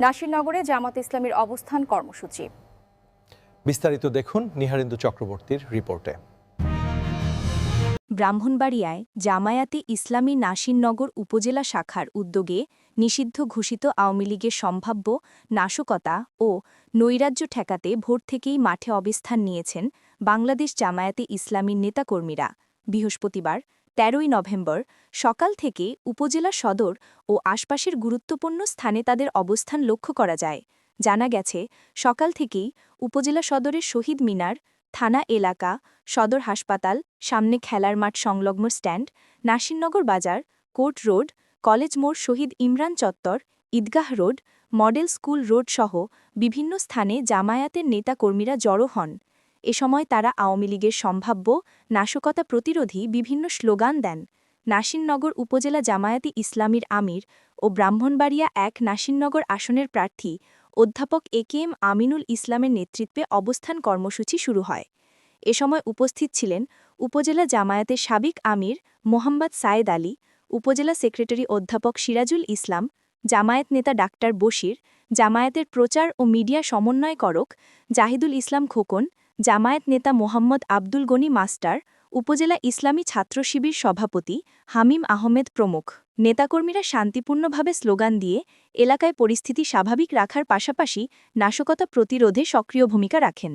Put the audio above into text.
নাসিরনগরে জামাত ইসলামীর অবস্থান কর্মসূচি। বিস্তারিত দেখুন নিহারেন্দু চক্রবর্তীর রিপোর্টে। ব্রাহ্মণবাড়িয়ায় জামায়াতে ইসলামী নাসিরনগর উপজেলা শাখার উদ্যোগে নিষিদ্ধ ঘোষিত আওয়ামী লীগের সম্ভাব্য নাশকতা ও নৈরাজ্য ঠেকাতে ভোর থেকেই মাঠে অবস্থান নিয়েছেন বাংলাদেশ জামায়াতে ইসলামীর নেতাকর্মীরা। বৃহস্পতিবার, তেরোই নভেম্বর, সকাল থেকে উপজেলা সদর ও আশপাশের গুরুত্বপূর্ণ স্থানে তাদের অবস্থান লক্ষ্য করা যায়। জানা গেছে, সকাল থেকেই উপজেলা সদরের শহীদ মিনার, থানা এলাকা, সদর হাসপাতাল, সামনে খেলার মাঠ সংলগ্ন স্ট্যান্ড, নাসিরনগর বাজার, কোর্ট রোড, কলেজ মোড় শহীদ ইমরান চত্বর, Eidgah road, model school road সহ বিভিন্ন স্থানে জামায়াতের নেতাকর্মীরা জড়ো হন। এ সময় তারা আওয়ামী লীগের সম্ভাব্য নাশকতা প্রতিরোধী বিভিন্ন স্লোগান দেন। নাসিরনগর উপজেলা জামায়াতি ইসলামীর আমির ও ব্রাহ্মণবাড়িয়া এক নাসিরনগর আসনের প্রার্থী অধ্যাপক এ কে এম আমিনুল ইসলামের নেতৃত্বে অবস্থান কর্মসূচি শুরু হয়। এ সময় উপস্থিত ছিলেন উপজেলা জামায়াতের সাবেক আমির মোহাম্মদ সায়েদ আলী, উপজেলা সেক্রেটারি অধ্যাপক সিরাজুল ইসলাম, জামায়াত নেতা ডাক্তার বশির, জামায়াতের প্রচার ও মিডিয়া সমন্বয়করক জাহিদুল ইসলাম খোকন জামায়াত নেতা মোহাম্মদ আব্দুল গনি মাস্টার, উপজেলা ইসলামী ছাত্র শিবির সভাপতি হামিম আহমেদ প্রমুখ। নেতাকর্মীরা শান্তিপূর্ণভাবে স্লোগান দিয়ে এলাকায় পরিস্থিতি স্বাভাবিক রাখার পাশাপাশি নাশকতা প্রতিরোধে সক্রিয় ভূমিকা রাখেন।